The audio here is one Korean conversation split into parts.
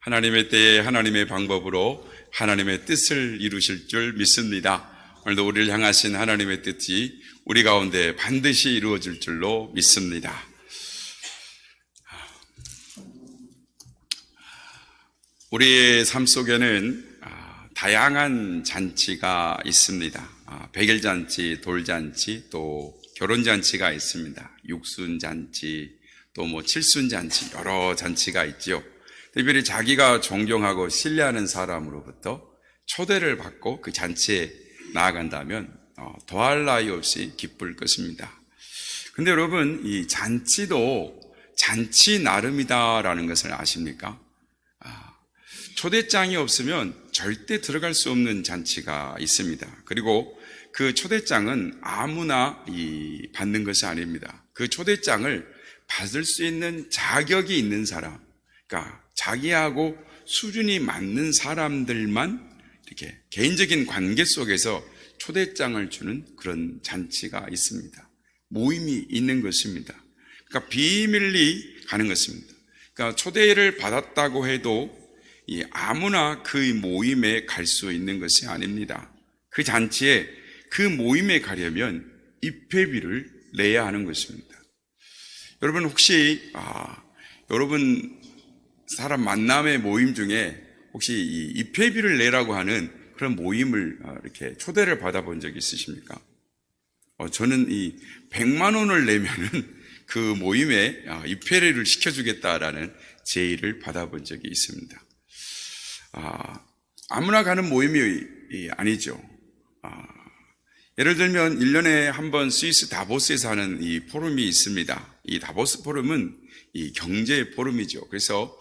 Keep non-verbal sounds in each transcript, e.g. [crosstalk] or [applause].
하나님의 때에 하나님의 방법으로 하나님의 뜻을 이루실 줄 믿습니다. 오늘도 우리를 향하신 하나님의 뜻이 우리 가운데 반드시 이루어질 줄로 믿습니다. 우리의 삶 속에는 아, 다양한 잔치가 있습니다. 아, 백일잔치, 돌잔치, 또 결혼잔치가 있습니다. 육순잔치, 또 뭐 칠순잔치, 여러 잔치가 있죠. 특별히 자기가 존경하고 신뢰하는 사람으로부터 초대를 받고 그 잔치에 나아간다면 어, 더할 나위 없이 기쁠 것입니다. 근데 여러분, 이 잔치도 잔치 나름이다라는 것을 아십니까? 초대장이 없으면 절대 들어갈 수 없는 잔치가 있습니다. 그리고 그 초대장은 아무나 이 받는 것이 아닙니다. 그 초대장을 받을 수 있는 자격이 있는 사람, 그러니까 자기하고 수준이 맞는 사람들만 이렇게 개인적인 관계 속에서 초대장을 주는 그런 잔치가 있습니다. 모임이 있는 것입니다. 그러니까 비밀리 가는 것입니다. 그러니까 초대를 받았다고 해도 이 아무나 그 모임에 갈 수 있는 것이 아닙니다. 그 잔치에 그 모임에 가려면 입회비를 내야 하는 것입니다. 여러분 혹시 아, 여러분 사람 만남의 모임 중에 혹시 이 입회비를 내라고 하는 그런 모임을 아, 이렇게 초대를 받아본 적 있으십니까? 어, 저는 이 100만 원을 내면은 [laughs] 그 모임에 아, 입회를 시켜주겠다라는 제의를 받아본 적이 있습니다. 아, 아무나 가는 모임이 아니죠. 아, 예를 들면 1년에 한 번 스위스 다보스에서 하는 이 포럼이 있습니다. 이 다보스 포럼은 이 경제 포럼이죠. 그래서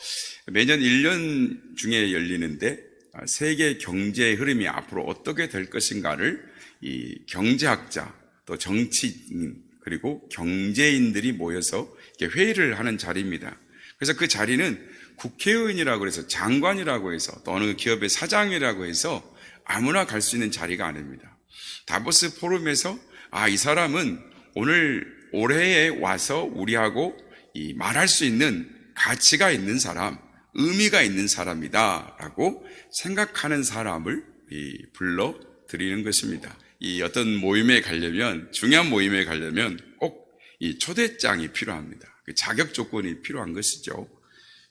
매년 1년 중에 열리는데 아, 세계 경제의 흐름이 앞으로 어떻게 될 것인가를 이 경제학자 또 정치인 그리고 경제인들이 모여서 회의를 하는 자리입니다. 그래서 그 자리는 국회의원이라고 해서 장관이라고 해서 또 어느 기업의 사장이라고 해서 아무나 갈 수 있는 자리가 아닙니다. 다보스 포럼에서 아, 이 사람은 오늘 올해에 와서 우리하고 이 말할 수 있는 가치가 있는 사람, 의미가 있는 사람이다라고 생각하는 사람을 이 불러 드리는 것입니다. 이 어떤 모임에 가려면 중요한 모임에 가려면 꼭 이 초대장이 필요합니다. 그 자격 조건이 필요한 것이죠.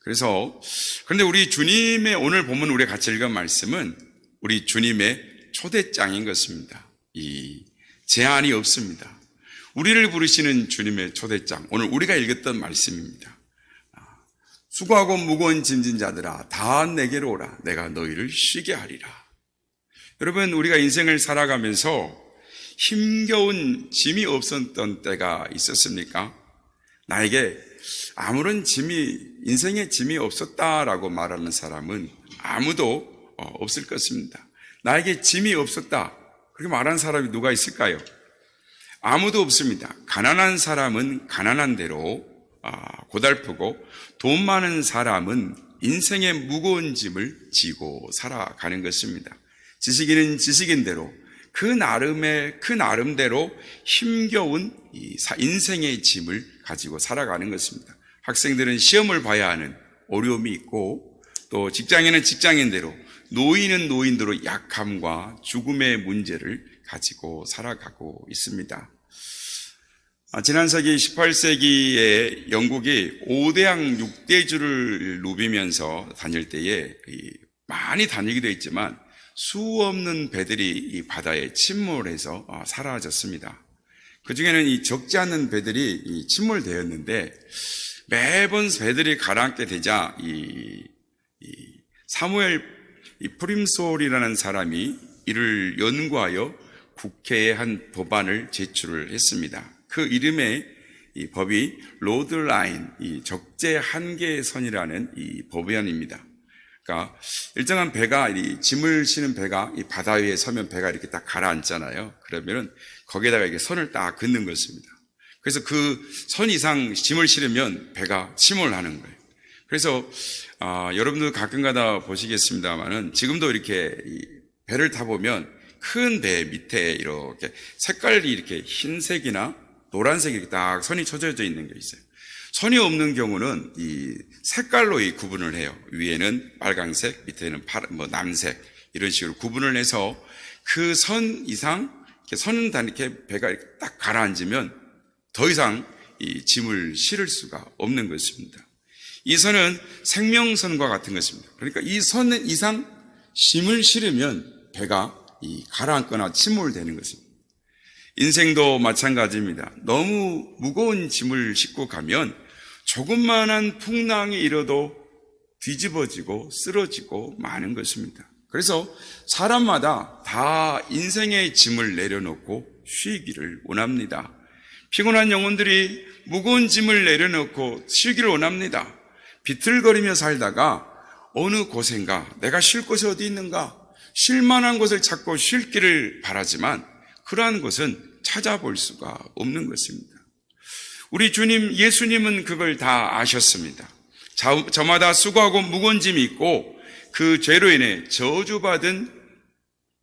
그래서 그런데 우리 주님의 오늘 보면 우리 같이 읽은 말씀은 우리 주님의 초대장인 것입니다. 이 제한이 없습니다. 우리를 부르시는 주님의 초대장. 오늘 우리가 읽었던 말씀입니다. 아, 수고하고 무거운 짐진 자들아 다 내게로 오라 내가 너희를 쉬게 하리라. 여러분 우리가 인생을 살아가면서 힘겨운 짐이 없었던 때가 있었습니까? 나에게 아무런 짐이 인생에 짐이 없었다라고 말하는 사람은 아무도 어, 없을 것입니다. 나에게 짐이 없었다. 그렇게 말하는 사람이 누가 있을까요? 아무도 없습니다. 가난한 사람은 가난한 대로 아, 고달프고 돈 많은 사람은 인생의 무거운 짐을 지고 살아가는 것입니다. 지식인은 지식인대로 그 나름의 그 나름대로 힘겨운 인생의 짐을 가지고 살아가는 것입니다. 학생들은 시험을 봐야 하는 어려움이 있고 또 직장인은 직장인대로 노인은 노인대로 약함과 죽음의 문제를 가지고 살아가고 있습니다. 아, 지난 세기 18세기에 영국이 5대양 6대주를 누비면서 다닐 때에 많이 다니기도 했지만 수 없는 배들이 이 바다에 침몰해서 어, 사라졌습니다. 그 중에는 이 적지 않는 배들이 침몰되었는데 매번 배들이 가라앉게 되자 이, 이 사무엘 이 프림솔이라는 사람이 이를 연구하여 국회에 한 법안을 제출을 했습니다. 그 이름의 이 법이 로드라인, 이 적재 한계선이라는 이 법안입니다. 그러니까 일정한 배가 이 짐을 싣는 배가 이 바다 위에 서면 배가 이렇게 딱 가라앉잖아요. 그러면은 거기에다가 이게 선을 딱 긋는 것입니다. 그래서 그 선 이상 짐을 실으면 배가 침몰하는 거예요. 그래서 아, 여러분들 가끔가다 보시겠습니다만은 지금도 이렇게 배를 타 보면 큰 배 밑에 이렇게 색깔이 이렇게 흰색이나 노란색이 딱 선이 쳐져 있는 게 있어요. 선이 없는 경우는 이 색깔로 이 구분을 해요. 위에는 빨강색, 밑에는 파란, 뭐 남색 이런 식으로 구분을 해서 그 선 이상 이렇게 선단 이렇게 배가 이렇게 딱 가라앉으면 더 이상 이 짐을 실을 수가 없는 것입니다. 이 선은 생명선과 같은 것입니다. 그러니까 이 선 이상 짐을 실으면 배가 이 가라앉거나 침몰되는 것입니다. 인생도 마찬가지입니다. 너무 무거운 짐을 싣고 가면 조금만한 풍랑이 일어도 뒤집어지고 쓰러지고 마는 것입니다. 그래서 사람마다 다 인생의 짐을 내려놓고 쉬기를 원합니다. 피곤한 영혼들이 무거운 짐을 내려놓고 쉬기를 원합니다. 비틀거리며 살다가 어느 곳인가 내가 쉴 곳이 어디 있는가 쉴 만한 곳을 찾고 쉴 길을 바라지만 그러한 곳은 찾아볼 수가 없는 것입니다. 우리 주님 예수님은 그걸 다 아셨습니다. 자- 저마다 수고하고 무거운 짐이 있고 그 죄로 인해 저주받은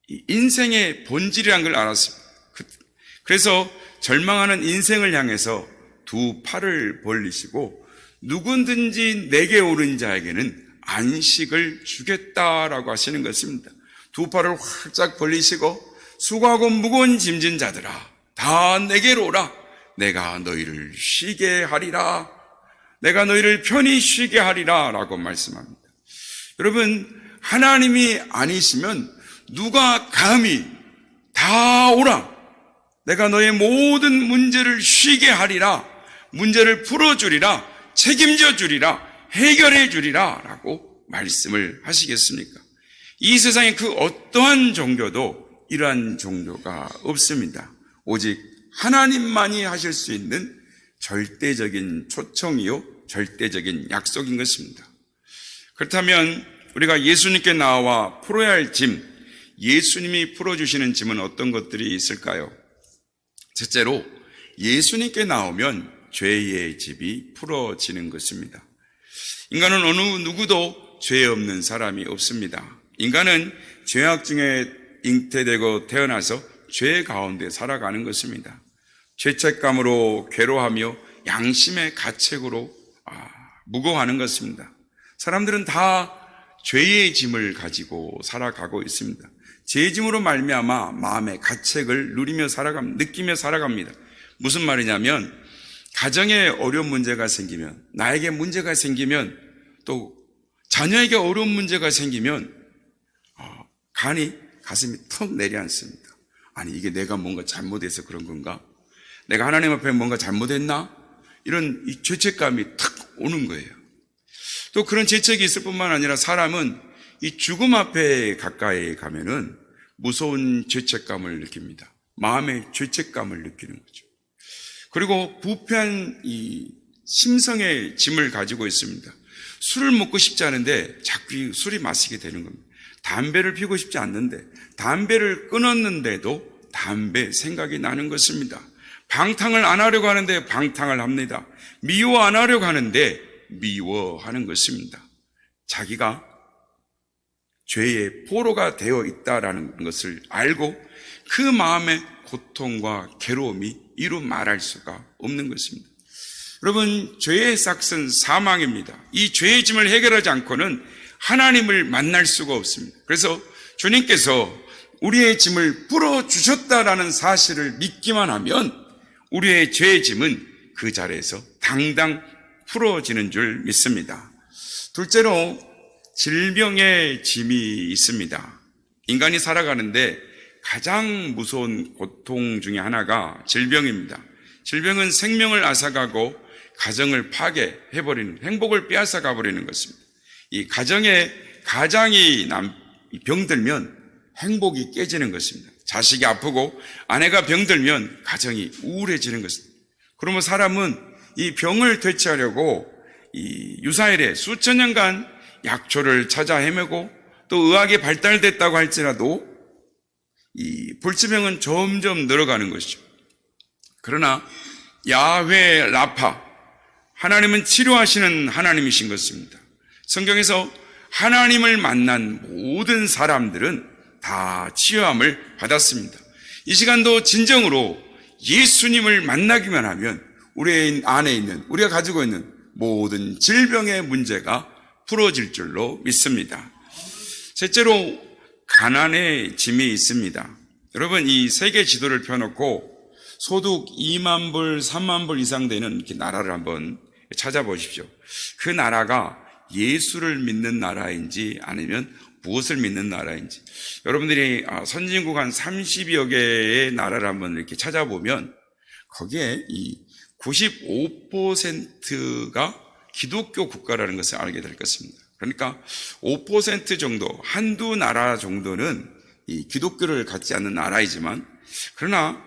이 인생의 본질이란 걸 알았습니다. 그- 그래서 절망하는 인생을 향해서 두 팔을 벌리시고 누구든지 내게 오른 자에게는 안식을 주겠다라고 하시는 것입니다. 두 팔을 활짝 벌리시고 수고하고 무거운 짐진 자들아 다 내게로 오라. 내가 너희를 쉬게 하리라. 내가 너희를 편히 쉬게 하리라 라고 말씀합니다. 여러분 하나님이 아니시면 누가 감히 다 오라. 내가 너의 모든 문제를 쉬게 하리라. 문제를 풀어주리라 책임져 주리라 해결해 주리라 라고 말씀을 하시겠습니까? 이 세상에 그 어떠한 종교도 이러한 종교가 없습니다. 오직 하나님만이 하실 수 있는 절대적인 초청이요, 절대적인 약속인 것입니다. 그렇다면 우리가 예수님께 나와 풀어야 할 짐, 예수님이 풀어주시는 짐은 어떤 것들이 있을까요? 첫째로 예수님께 나오면 죄의 집이 풀어지는 것입니다. 인간은 어느 누구도 죄 없는 사람이 없습니다. 인간은 죄악 중에 잉태되고 태어나서 죄 가운데 살아가는 것입니다. 죄책감으로 괴로하며 양심의 가책으로 아, 무거워하는 것입니다. 사람들은 다 죄의 짐을 가지고 살아가고 있습니다. 죄의 짐으로 말미암아 마음의 가책을 누리며 살아갑 느끼며 살아갑니다. 무슨 말이냐면 가정에 어려운 문제가 생기면 나에게 문제가 생기면 또 자녀에게 어려운 문제가 생기면 어, 간이 가슴이 턱 내려앉습니다. 아니 이게 내가 뭔가 잘못해서 그런 건가? 내가 하나님 앞에 뭔가 잘못했나? 이런 이 죄책감이 탁 오는 거예요. 또 그런 죄책이 있을 뿐만 아니라 사람은 이 죽음 앞에 가까이 가면은 무서운 죄책감을 느낍니다. 마음의 죄책감을 느끼는 거죠. 그리고 부패한 이 심성의 짐을 가지고 있습니다. 술을 먹고 싶지 않은데 자꾸 술이 마시게 되는 겁니다. 담배를 피고 싶지 않는데 담배를 끊었는데도 담배 생각이 나는 것입니다. 방탕을 안 하려고 하는데 방탕을 합니다. 미워 안 하려고 하는데 미워하는 것입니다. 자기가 죄의 포로가 되어 있다라는 것을 알고 그 마음의 고통과 괴로움이 이루 말할 수가 없는 것입니다. 여러분, 죄의 싹은 사망입니다. 이 죄의 짐을 해결하지 않고는 하나님을 만날 수가 없습니다. 그래서 주님께서 우리의 짐을 풀어주셨다라는 사실을 믿기만 하면 우리의 죄의 짐은 그 자리에서 당당 풀어지는 줄 믿습니다. 둘째로 질병의 짐이 있습니다. 인간이 살아가는데 가장 무서운 고통 중에 하나가 질병입니다. 질병은 생명을 앗아가고 가정을 파괴해버리는, 행복을 빼앗아 가 버리는 것입니다. 이 가정에 가장이 남, 병들면 행복이 깨지는 것입니다. 자식이 아프고 아내가 병들면 가정이 우울해지는 것입니다. 그러면 사람은 이 병을 퇴치하려고 이 유사일에 수천 년간 약초를 찾아 헤매고 또 의학이 발달됐다고 할지라도 이 불치병은 점점 늘어가는 것이죠. 그러나 야훼 라파 하나님은 치료하시는 하나님이신 것입니다. 성경에서 하나님을 만난 모든 사람들은 다 치유함을 받았습니다. 이 시간도 진정으로 예수님을 만나기만 하면 우리 안에 있는 우리가 가지고 있는 모든 질병의 문제가 풀어질 줄로 믿습니다. 셋째로 가난의 짐이 있습니다. 여러분 이 세계 지도를 펴놓고 소득 2만 불, 3만 불 이상 되는 이렇게 나라를 한번 찾아보십시오. 그 나라가 예수를 믿는 나라인지 아니면 무엇을 믿는 나라인지. 여러분들이 아, 선진국 한 30여 개의 나라를 한번 이렇게 찾아보면 거기에 이 95%가 기독교 국가라는 것을 알게 될 것입니다. 그러니까 5% 정도, 한두 나라 정도는 이 기독교를 갖지 않는 나라이지만, 그러나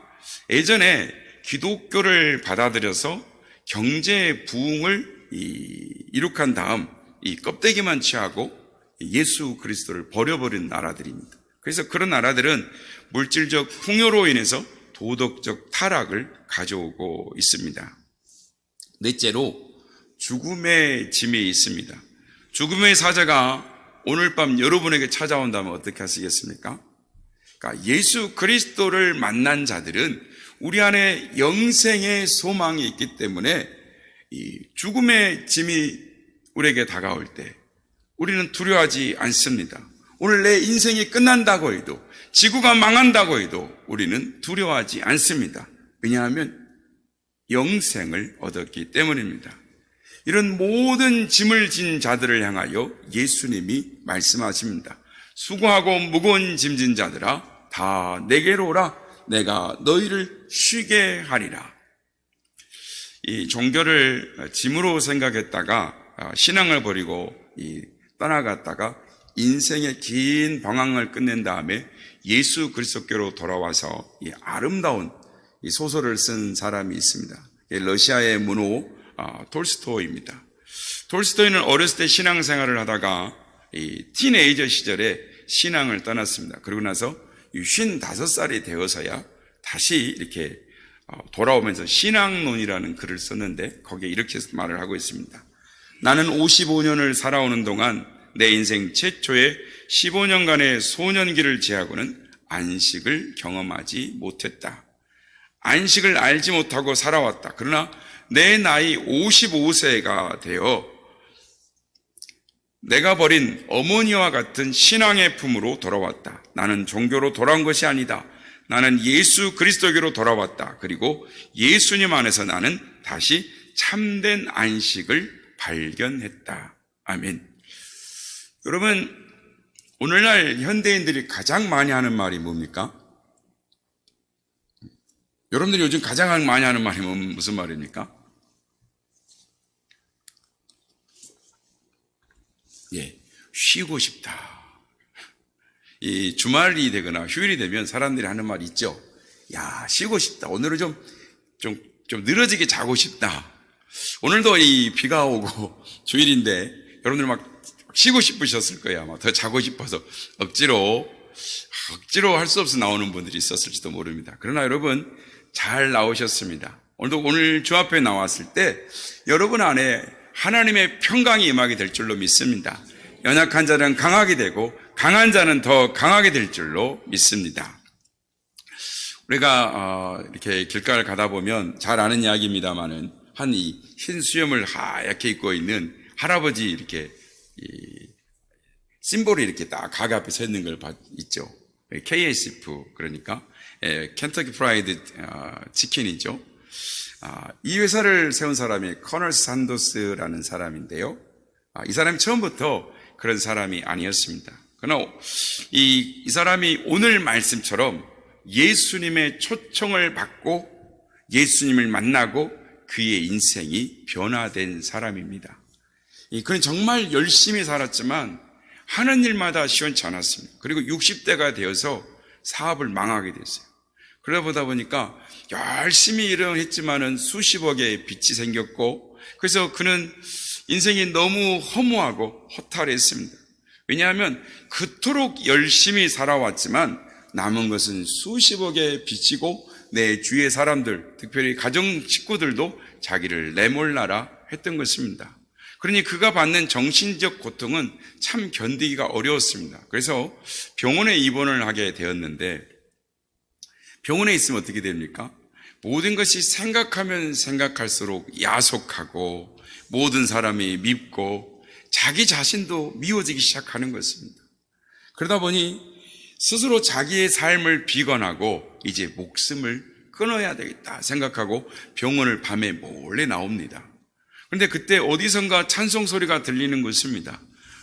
예전에 기독교를 받아들여서 경제 부흥을 이- 이룩한 다음 이 껍데기만 취하고 예수 그리스도를 버려버린 나라들입니다. 그래서 그런 나라들은 물질적 풍요로 인해서 도덕적 타락을 가져오고 있습니다. 넷째로 죽음의 짐이 있습니다. 죽음의 사자가 오늘 밤 여러분에게 찾아온다면 어떻게 하시겠습니까? 그러니까 예수 그리스도를 만난 자들은 우리 안에 영생의 소망이 있기 때문에 이 죽음의 짐이 우리에게 다가올 때 우리는 두려워하지 않습니다. 오늘 내 인생이 끝난다고 해도 지구가 망한다고 해도 우리는 두려워하지 않습니다. 왜냐하면 영생을 얻었기 때문입니다. 이런 모든 짐을 진 자들을 향하여 예수님이 말씀하십니다. 수고하고 무거운 짐진 자들아 다 내게로 오라 내가 너희를 쉬게 하리라. 이 종교를 짐으로 생각했다가 아, 신앙을 버리고 이 떠나갔다가 인생의 긴 방황을 끝낸 다음에 예수 그리스도께로 돌아와서 이 아름다운 이 소설을 쓴 사람이 있습니다. 이 러시아의 문호 아, 톨스토이입니다. 톨스토이는 어렸을 때 신앙생활을 하다가 이 티네이저 시절에 신앙을 떠났습니다. 그러고 나서 55살이 되어서야 다시 이렇게 어, 돌아오면서 신앙론이라는 글을 썼는데 거기에 이렇게 말을 하고 있습니다. 나는 55년을 살아오는 동안 내 인생 최초의 15년간의 소년기를 제하고는 안식을 경험하지 못했다. 안식을 알지 못하고 살아왔다. 그러나 내 나이 55세가 되어 내가 버린 어머니와 같은 신앙의 품으로 돌아왔다. 나는 종교로 돌아온 것이 아니다. 나는 예수 그리스도교로 돌아왔다. 그리고 예수님 안에서 나는 다시 참된 안식을 발견했다. 아멘. 여러분, 오늘날 현대인들이 가장 많이 하는 말이 뭡니까? 여러분들이 요즘 가장 많이 하는 말이 뭐- 무슨 말입니까? 예, 쉬고 싶다. 이 주말이 되거나 휴일이 되면 사람들이 하는 말이 있죠. 야, 쉬고 싶다. 오늘은 좀, 좀, 좀 늘어지게 자고 싶다. 오늘도 이 비가 오고 [laughs] 주일인데 여러분들 막 쉬고 싶으셨을 거예요. 아마 더 자고 싶어서 억지로, 억지로 할 수 없어 나오는 분들이 있었을지도 모릅니다. 그러나 여러분 잘 나오셨습니다. 오늘도 오늘 주 앞에 나왔을 때 여러분 안에 하나님의 평강이 임하게 될 줄로 믿습니다. 연약한 자는 강하게 되고 강한 자는 더 강하게 될 줄로 믿습니다. 우리가 어, 이렇게 길가를 가다 보면 잘 아는 이야기입니다만은 한 이 흰 수염을 하얗게 입고 있는 할아버지 이렇게 이 심볼이 이렇게 딱 가게 앞에 서 있는 걸 봤, 있죠. KSF 그러니까 예, 켄터키 프라이드 어, 치킨이죠. 아, 이 회사를 세운 사람이 커널 산도스라는 사람인데요. 아, 이 사람이 처음부터 그런 사람이 아니었습니다. 그러나 이, 이 사람이 오늘 말씀처럼 예수님의 초청을 받고 예수님을 만나고 그의 인생이 변화된 사람입니다. 이 그는 정말 열심히 살았지만 하는 일마다 시원치 않았습니다. 그리고 60대가 되어서 사업을 망하게 됐어요. 그러다 보다 보니까 열심히 일을 했지만은 수십억의 빚이 생겼고 그래서 그는 인생이 너무 허무하고 허탈했습니다. 왜냐하면 그토록 열심히 살아왔지만 남은 것은 수십억의 빚이고 내 주위의 사람들, 특별히 가정 식구들도 자기를 내몰라라 했던 것입니다. 그러니 그가 받는 정신적 고통은 참 견디기가 어려웠습니다. 그래서 병원에 입원을 하게 되었는데 병원에 있으면 어떻게 됩니까? 모든 것이 생각하면 생각할수록 야속하고 모든 사람이 밉고 자기 자신도 미워지기 시작하는 것입니다. 그러다 보니 스스로 자기의 삶을 비관하고 이제 목숨을 끊어야 되겠다 생각하고 병원을 밤에 몰래 나옵니다. 그런데 그때 어디선가 찬송 소리가 들리는 것입니다.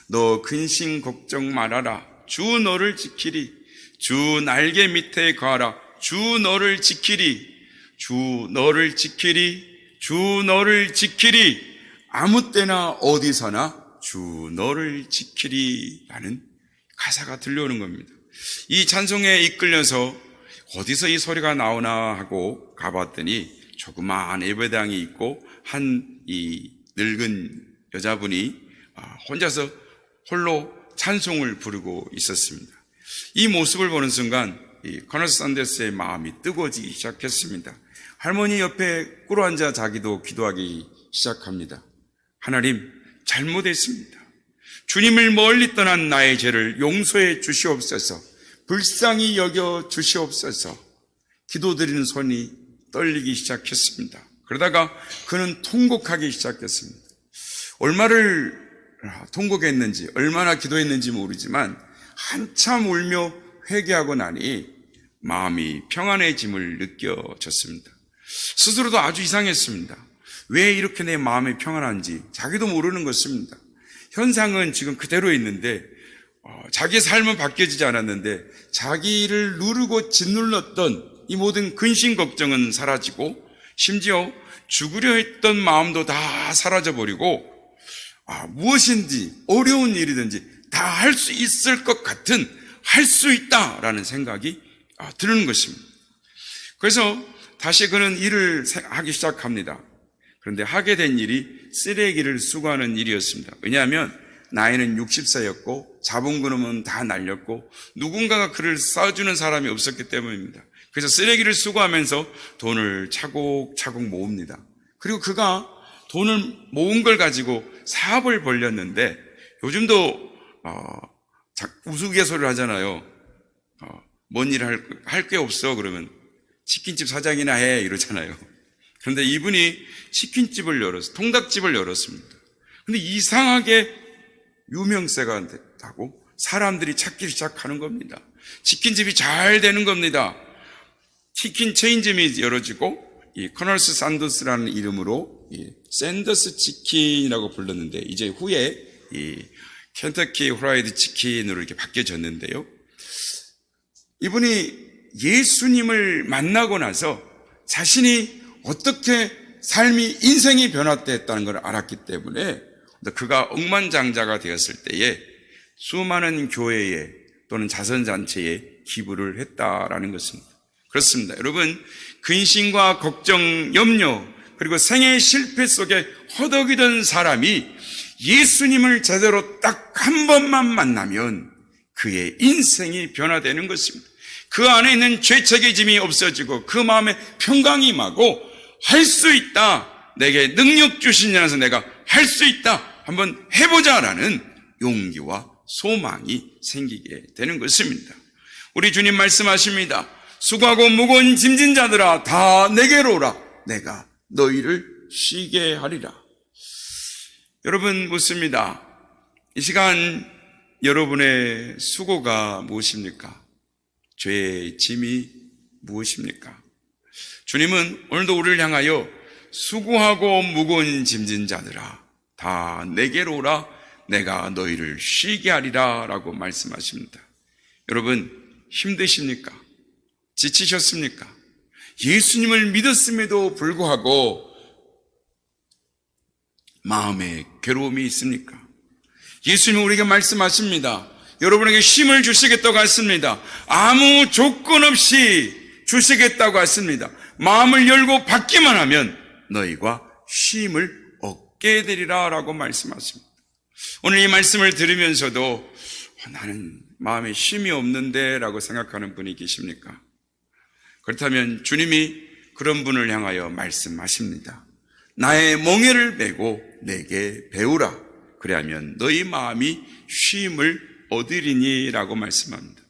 너 근심 걱정 말아라. 주 너를 지키리. 주 날개 밑에 가라. 주 너를 지키리. 주 너를 지키리. 주 너를 지키리. 아무 때나 어디서나 주 너를 지키리. 라는 가사가 들려오는 겁니다. 이 찬송에 이끌려서 어디서 이 소리가 나오나 하고 가봤더니 조그마한 예배당이 있고 한 이 늙은 여자분이 아, 혼자서 홀로 찬송을 부르고 있었습니다. 이 모습을 보는 순간 이 커널스 산데스의 마음이 뜨거워지기 시작했습니다. 할머니 옆에 꿇어 앉아 자기도 기도하기 시작합니다. 하나님 잘못했습니다. 주님을 멀리 떠난 나의 죄를 용서해 주시옵소서. 불쌍히 여겨 주시옵소서. 기도드리는 손이 떨리기 시작했습니다. 그러다가 그는 통곡하기 시작했습니다. 얼마를 통곡했는지, 얼마나 기도했는지 모르지만 한참 울며 회개하고 나니 마음이 평안해짐을 느껴졌습니다. 스스로도 아주 이상했습니다. 왜 이렇게 내 마음이 평안한지 자기도 모르는 것입니다. 현상은 지금 그대로 있는데 어, 자기의 삶은 바뀌어지지 않았는데 자기를 누르고 짓눌렀던 이 모든 근심 걱정은 사라지고 심지어 죽으려 했던 마음도 다 사라져버리고 아, 무엇인지 어려운 일이든지 다 할 수 있을 것 같은 할 수 있다라는 생각이 아, 드는 것입니다. 그래서 다시 그는 일을 세- 하기 시작합니다. 그런데 하게 된 일이 쓰레기를 수거하는 일이었습니다. 왜냐하면 나이는 60세였고 자본금은 다 날렸고 누군가가 그를 써주는 사람이 없었기 때문입니다. 그래서 쓰레기를 수거하면서 돈을 차곡차곡 모읍니다. 그리고 그가 돈을 모은 걸 가지고 사업을 벌렸는데 요즘도 어, 자- 우스갯소리를 하잖아요. 어, 뭔 일을 할게 없어 그러면 치킨집 사장이나 해 이러잖아요. 그런데 이분이 치킨집을 열었어, 통닭집을 열었습니다. 근데 이상하게 유명세가 됐다고 사람들이 찾기 시작하는 겁니다. 치킨집이 잘 되는 겁니다. 치킨 체인점이 열어지고 이 커널스 산더스라는 이름으로 이 샌더스 치킨이라고 불렀는데 이제 후에 이 켄터키 후라이드 치킨으로 이렇게 바뀌어졌는데요. 이분이 예수님을 만나고 나서 자신이 어떻게 삶이 인생이 변화됐다는 걸 알았기 때문에 그가 억만장자가 되었을 때에 수많은 교회에 또는 자선잔치에 기부를 했다라는 것입니다. 그렇습니다. 여러분, 근심과 걱정, 염려, 그리고 생애 실패 속에 허덕이던 사람이 예수님을 제대로 딱 한 번만 만나면 그의 인생이 변화되는 것입니다. 그 안에 있는 죄책의 짐이 없어지고 그 마음에 평강이 임하고 할 수 있다. 내게 능력 주시냐서 내가 할 수 있다. 한번 해보자라는 용기와 소망이 생기게 되는 것입니다. 우리 주님 말씀하십니다. 수고하고 무거운 짐진 자들아 다 내게로 오라. 내가 너희를 쉬게 하리라. 여러분 묻습니다. 이 시간 여러분의 수고가 무엇입니까? 죄의 짐이 무엇입니까? 주님은 오늘도 우리를 향하여 수고하고 무거운 짐진 자들아 다 내게로 오라 내가 너희를 쉬게 하리라 라고 말씀하십니다. 여러분 힘드십니까? 지치셨습니까? 예수님을 믿었음에도 불구하고 마음에 괴로움이 있습니까? 예수님은 우리에게 말씀하십니다. 여러분에게 힘을 주시겠다고 했습니다. 아무 조건 없이 주시겠다고 했습니다. 마음을 열고 받기만 하면 너희가 쉼을 얻게 되리라 라고 말씀하십니다. 오늘 이 말씀을 들으면서도 어, 나는 마음에 쉼이 없는데 라고 생각하는 분이 계십니까? 그렇다면 주님이 그런 분을 향하여 말씀하십니다. 나의 멍에를 메고 내게 배우라. 그래야면 너희 마음이 쉼을 얻으리니라고 말씀합니다.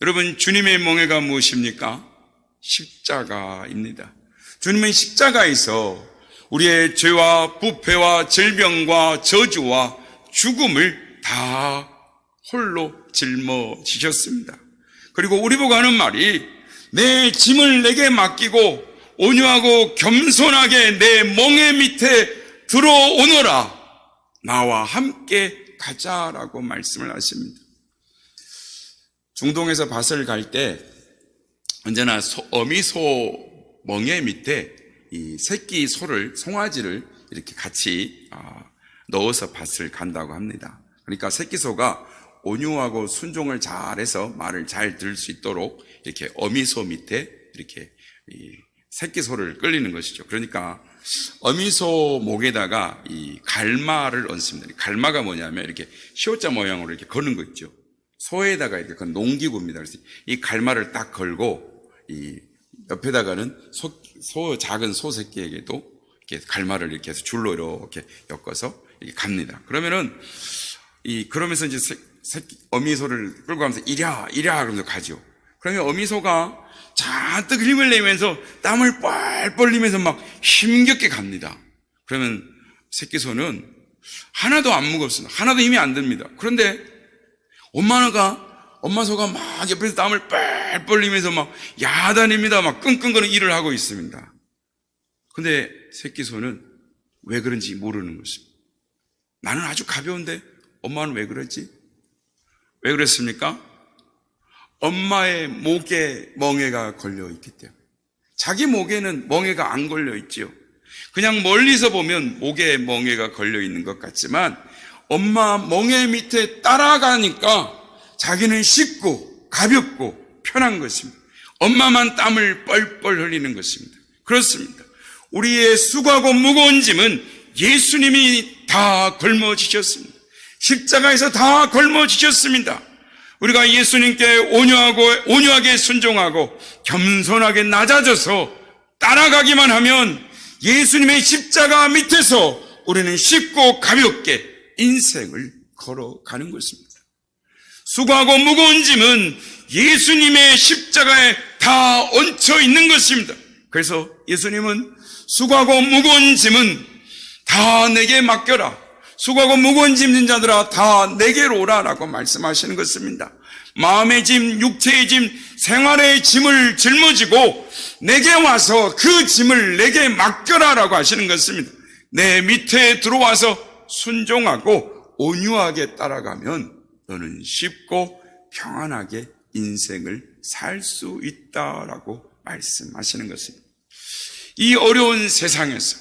여러분 주님의 멍에가 무엇입니까? 십자가입니다. 주님은 십자가에서 우리의 죄와 부패와 질병과 저주와 죽음을 다 홀로 짊어지셨습니다. 그리고 우리 보고 하는 말이 내 짐을 내게 맡기고 온유하고 겸손하게 내 멍에 밑에 들어오너라. 나와 함께 가자라고 말씀을 하십니다. 중동에서 밭을 갈 때 언제나 소, 어미소 멍에 밑에 이 새끼 소를 송아지를 이렇게 같이 아, 넣어서 밭을 간다고 합니다. 그러니까 새끼 소가 온유하고 순종을 잘해서 말을 잘 들을 수 있도록 이렇게 어미소 밑에 이렇게 이 새끼 소를 끌리는 것이죠. 그러니까 어미소 목에다가 이 갈마를 얹습니다. 갈마가 뭐냐면 이렇게 시옷자 모양으로 이렇게 거는 거 있죠. 소에다가 이렇게 그 농기구입니다. 그래서 이 갈마를 딱 걸고 이 옆에다가는 소, 소 작은 소 새끼에게도 이렇게 갈마를 이렇게 해서 줄로 이렇게 엮어서 이렇게 갑니다. 그러면은 이 그러면서 이제 새, 새끼 어미소를 끌고 가면서 이랴 이랴 그러면서 가죠. 그러면 어미소가 잔뜩 힘을 내면서 땀을 뻘뻘 흘리면서 막 힘겹게 갑니다. 그러면 새끼소는 하나도 안 무겁습니다. 하나도 힘이 안 듭니다. 그런데 엄마가 엄마 소가 막 옆에서 땀을 뻘뻘 흘리면서 막 야단입니다. 막 끙끙거리는 일을 하고 있습니다. 근데 새끼 소는 왜 그런지 모르는 것입니다. 나는 아주 가벼운데 엄마는 왜 그러지? 왜 그랬습니까? 엄마의 목에 멍해가 걸려 있기 때문에. 자기 목에는 멍해가 안 걸려 있지요. 그냥 멀리서 보면 목에 멍해가 걸려 있는 것 같지만 엄마 멍해 밑에 따라가니까 자기는 쉽고 가볍고 편한 것입니다. 엄마만 땀을 뻘뻘 흘리는 것입니다. 그렇습니다. 우리의 수고하고 무거운 짐은 예수님이 다 걸머지셨습니다. 십자가에서 다 걸머지셨습니다. 우리가 예수님께 온유하고 온유하게 순종하고 겸손하게 낮아져서 따라가기만 하면 예수님의 십자가 밑에서 우리는 쉽고 가볍게 인생을 걸어가는 것입니다. 수고하고 무거운 짐은 예수님의 십자가에 다 얹혀 있는 것입니다. 그래서 예수님은 수고하고 무거운 짐은 다 내게 맡겨라. 수고하고 무거운 짐진 자들아 다 내게로 오라라고 말씀하시는 것입니다. 마음의 짐, 육체의 짐, 생활의 짐을 짊어지고 내게 와서 그 짐을 내게 맡겨라라고 하시는 것입니다. 내 밑에 들어와서 순종하고 온유하게 따라가면 너는 쉽고 평안하게 인생을 살 수 있다라고 말씀하시는 것입니다. 이 어려운 세상에서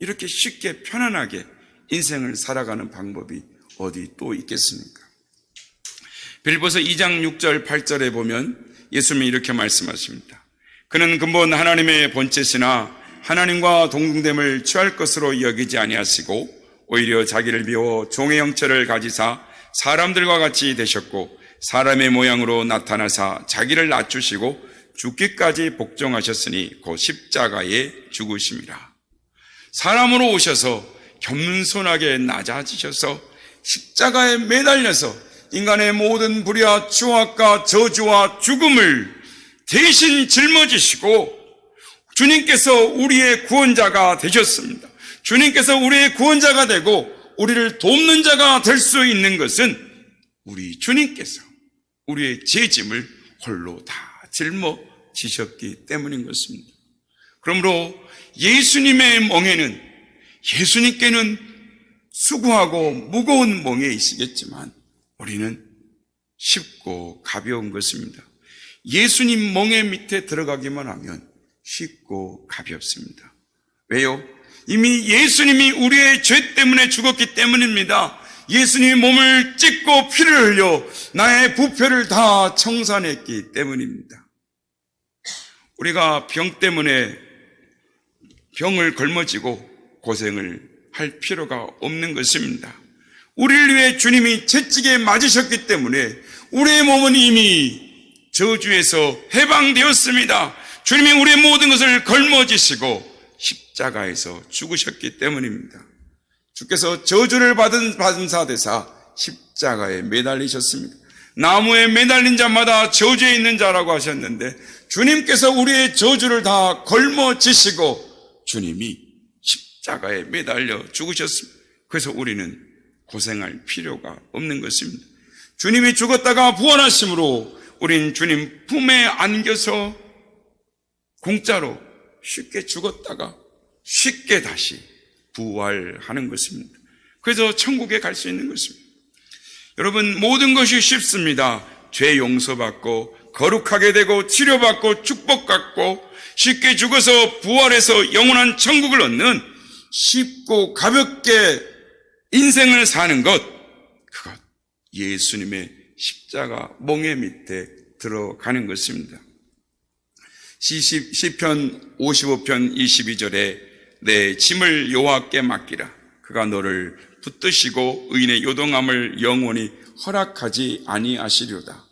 이렇게 쉽게 편안하게 인생을 살아가는 방법이 어디 또 있겠습니까? 빌보서 2장 6절 8절에 보면 예수님이 이렇게 말씀하십니다. 그는 근본 하나님의 본체시나 하나님과 동등됨을 취할 것으로 여기지 아니하시고 오히려 자기를 비워 종의 형체를 가지사 사람들과 같이 되셨고 사람의 모양으로 나타나사 자기를 낮추시고 죽기까지 복종하셨으니 곧 십자가에 죽으심이라. 사람으로 오셔서 겸손하게 낮아지셔서 십자가에 매달려서 인간의 모든 불의와 추악과 저주와 죽음을 대신 짊어지시고 주님께서 우리의 구원자가 되셨습니다. 주님께서 우리의 구원자가 되고 우리를 돕는 자가 될 수 있는 것은 우리 주님께서 우리의 죄짐을 홀로 다 짊어지셨기 때문인 것입니다. 그러므로 예수님의 멍에는 예수님께는 수고하고 무거운 멍에이시겠지만 우리는 쉽고 가벼운 것입니다. 예수님 멍에 밑에 들어가기만 하면 쉽고 가볍습니다. 왜요? 이미 예수님이 우리의 죄 때문에 죽었기 때문입니다. 예수님이 몸을 찢고 피를 흘려 나의 부패를 다 청산했기 때문입니다. 우리가 병 때문에 병을 걸머지고 고생을 할 필요가 없는 것입니다. 우리를 위해 주님이 채찍에 맞으셨기 때문에 우리의 몸은 이미 저주에서 해방되었습니다. 주님이 우리의 모든 것을 걸머지시고 십자가에서 죽으셨기 때문입니다. 주께서 저주를 받은 받은 사대사 십자가에 매달리셨습니다. 나무에 매달린 자마다 저주에 있는 자라고 하셨는데 주님께서 우리의 저주를 다 걸머지시고 주님이 십자가에 매달려 죽으셨습니다. 그래서 우리는 고생할 필요가 없는 것입니다. 주님이 죽었다가 부활하심으로 우린 주님 품에 안겨서 공짜로 쉽게 죽었다가 쉽게 다시 부활하는 것입니다. 그래서 천국에 갈 수 있는 것입니다. 여러분, 모든 것이 쉽습니다. 죄 용서받고, 거룩하게 되고, 치료받고, 축복받고, 쉽게 죽어서 부활해서 영원한 천국을 얻는 쉽고 가볍게 인생을 사는 것, 그것, 예수님의 십자가 몽에 밑에 들어가는 것입니다. 시편 55편 22절에 내 짐을 여호와께 맡기라. 그가 너를 붙드시고 의인의 요동함을 영원히 허락하지 아니하시리로다.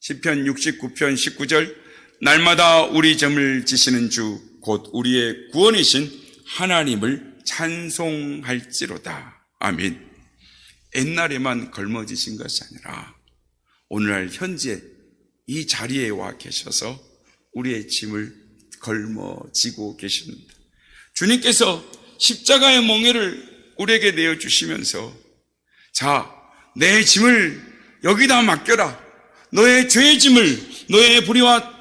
시편 69편 19절 날마다 우리 점을 지시는 주 곧 우리의 구원이신 하나님을 찬송할지로다. 아멘. 옛날에만 걸머지신 것이 아니라 오늘날 현재 이 자리에 와 계셔서 우리의 짐을 걸머지고 계십니다. 주님께서 십자가의 몽해를 우리에게 내어 주시면서 자, 내 짐을 여기다 맡겨라. 너의 죄의 짐을, 너의 불의와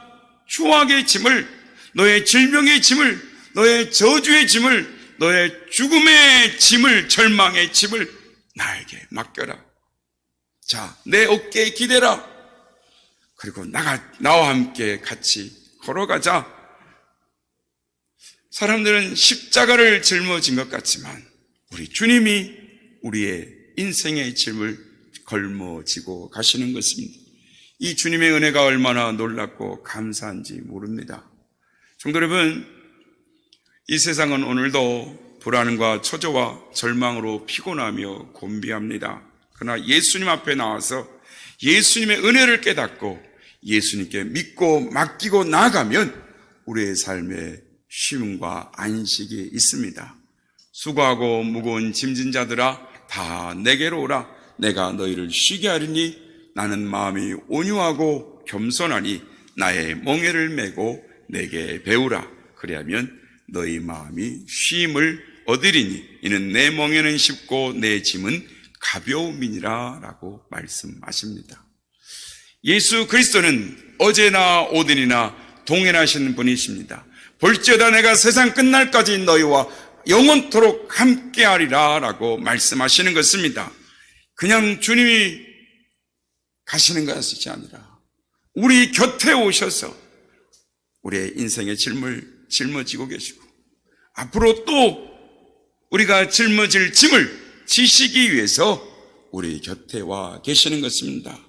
추악의 짐을, 너의 질병의 짐을, 너의 저주의 짐을, 너의 죽음의 짐을, 절망의 짐을 나에게 맡겨라. 자, 내 어깨에 기대라. 그리고 나가, 나와 함께 같이 걸어가자. 사람들은 십자가를 짊어진 것 같지만 우리 주님이 우리의 인생의 짐을 걸머지고 가시는 것입니다. 이 주님의 은혜가 얼마나 놀랍고 감사한지 모릅니다. 성도 여러분, 이 세상은 오늘도 불안과 초조와 절망으로 피곤하며 곤비합니다. 그러나 예수님 앞에 나와서 예수님의 은혜를 깨닫고 예수님께 믿고 맡기고 나가면 우리의 삶에 쉼과 안식이 있습니다. 수고하고 무거운 짐진 자들아 다 내게로 오라 내가 너희를 쉬게 하리니 나는 마음이 온유하고 겸손하니 나의 멍에를 메고 내게 배우라 그리하면 너희 마음이 쉼을 얻으리니 이는 내 멍에는 쉽고 내 짐은 가벼움이니라 라고 말씀하십니다. 예수 그리스도는 어제나 오늘이나 동행하시는 분이십니다. 볼지어다 내가 세상 끝날까지 너희와 영원토록 함께하리라 라고 말씀하시는 것입니다. 그냥 주님이 가시는 것이 아니라 우리 곁에 오셔서 우리의 인생의 짐을 짊어지고 계시고 앞으로 또 우리가 짊어질 짐을 지시기 위해서 우리 곁에 와 계시는 것입니다.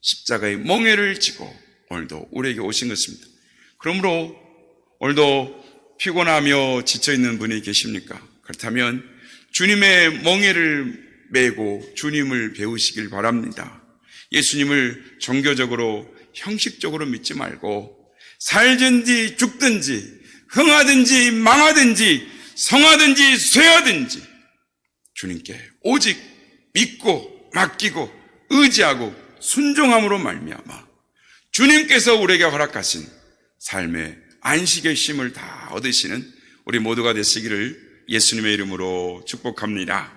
십자가의 멍에를 지고 오늘도 우리에게 오신 것입니다. 그러므로 오늘도 피곤하며 지쳐있는 분이 계십니까? 그렇다면 주님의 멍에를 메고 주님을 배우시길 바랍니다. 예수님을 종교적으로 형식적으로 믿지 말고 살든지 죽든지 흥하든지 망하든지 성하든지 쇠하든지 주님께 오직 믿고 맡기고 의지하고 순종함으로 말미암아 주님께서 우리에게 허락하신 삶의 안식의 쉼을 다 얻으시는 우리 모두가 되시기를 예수님의 이름으로 축복합니다.